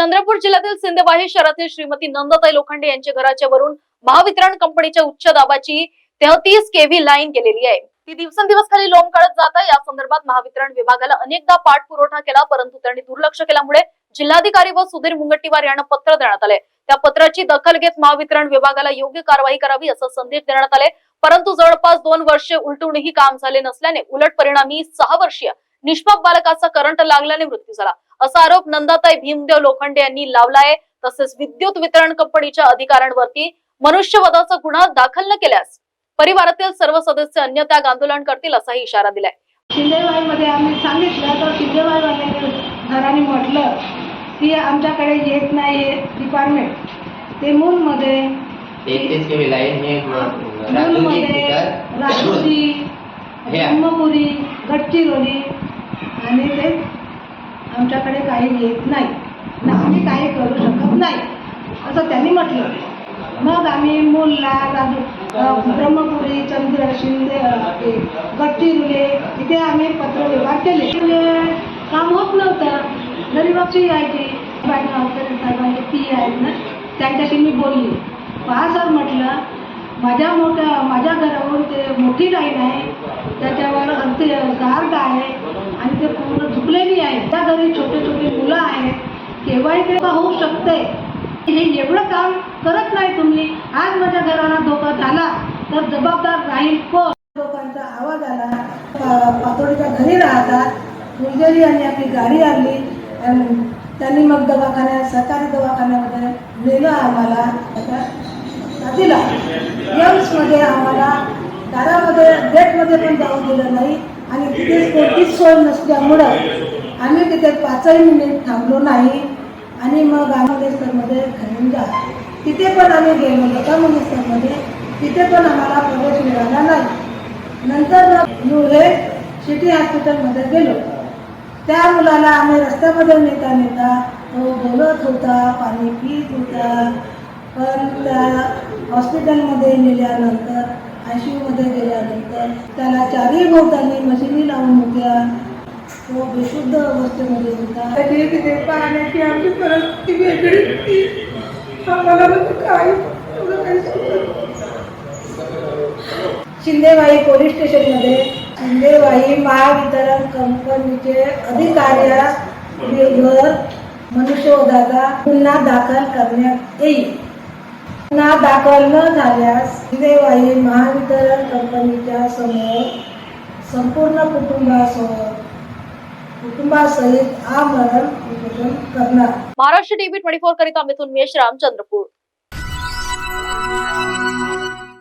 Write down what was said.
चंद्रपूर जिल्ह्यातील सिंदेवाही शहरातील श्रीमती नंदताई लोखंडे यांच्या घराच्या वरून महावितरण कंपनीच्या उच्च दाबाची तेहतीस केव्ही लाईन गेलेली आहे. ती दिवसेंदिवस खाली लोम काढत जात आहे. या संदर्भात महावितरण विभागाला अनेकदा पाठपुरवठा केला परंतु त्यांनी दुर्लक्ष केल्यामुळे जिल्हाधिकारी व सुधीर मुंगट्टीवार यांना पत्र देण्यात आले. त्या पत्राची दखल घेत महावितरण विभागाला योग्य कारवाई करावी असं संदेश देण्यात आले. परंतु जवळपास दोन वर्षे उलटूनही काम झाले नसल्याने उलट परिणामी सहा वर्षीय निष्पाप बालकाचा करंट लागल्याने मृत्यू झाला. असा आरोप नंदाताई भीमदेव लोखंडे यांनी लावला आहे. तसेच विद्युत वितरण कंपनीच्या अधिकाऱ्यांवरती मनुष्यवधाचा गुन्हा दाखल न केल्यास परिवारातील सर्व सदस्य अन्यत्याग आंदोलन करतील असाही इशारा दिलाय. शिंदेवाईमध्ये आम्ही सांगितलं तर शिंदेवाईवाले घराने म्हटलं की आमच्याकडे येत नाही डिपार्टमेंट ते मूलमध्ये मूलमध्ये ठिकाण राजूरी. ब्रह्मपुरी गडचिरोली आणि ते आमच्याकडे काही येत नाही. ना आम्ही काही करू शकत नाही. असं त्यांनी म्हटलं. मग आम्ही मुलला ब्रह्मपुरी चंद्र शिंदे अं, ते इथे आम्ही पत्रव्यवहार केले. म्हणजे काम होत नव्हतं. गरीबाची यायची बाई माझे ती आहेत ना त्यांच्याशी मी बोलली. पहा सर म्हटलं माझ्या मोठ्या माझ्या घरावरून ते मोठी लाईन आहे. त्याच्यावर अगदी गार्ड आहे. आणि ते पूर्ण झुकलेली आहे. त्या घरी छोटे छोटे मुलं आहेत. केव्हाही ते होऊ शकते. हे एवढं काम करत नाही तुम्ही. आज माझ्या घराला धोका झाला तर जबाबदार राहील कोण? लोकांचा आवाज आला. पातोडीच्या घरी राहतात. फुलझडी आणि आपली गाडी आणली. आणि त्यांनी मग दवाखान्यात सरकारी दवाखान्यामध्ये नेलं आम्हाला. आता दिला आम्हाला दारामध्ये गेटमध्ये पण जाऊन दिलं नाही आणि तिथे कोणतीच सोय नसल्यामुळं आम्ही तिथे पाचही मिनिट थांबलो नाही. आणि मग आमोदेश्वरमध्ये घेऊन जा. तिथे पण आम्ही गेलो लता मंगेशकरमध्ये म्हणजे तिथे पण आम्हाला प्रवेश मिळाला नाही. नंतर हे सिटी हॉस्पिटलमध्ये गेलो. त्या मुलाला आम्ही रस्त्यामध्ये नेता नेता तो बोलत होता पाणी पित होता. पण त्या हॉस्पिटलमध्ये नेल्यानंतर आय सी यूमध्ये गेल्यानंतर त्याला चारही भोवतानी मशिनी लावून होत्या. तो बेशुद्ध अवस्थेमध्ये होता. त्याची तिथे पाहण्याची आमची परिस्थिती वेगळी. होती आम्हाला म्हणजे काही समजत शिंदेवाई पोलीस स्टेशनमध्ये शिंदेवाई महावितरण कंपनीचे अधिकाऱ्यावर मनुष्यवधाचा गुन्हा दाखल करण्यात येईल. ना दाखल न झाल्यास देवाई महावितरण कंपनीच्या समोर संपूर्ण कुटुंबासमोर कुटुंबासहित आमरण करणार. महाराष्ट्र टीव्ही ट्वेंटी फोर करिता मिथुन मेश्राम चंद्रपूर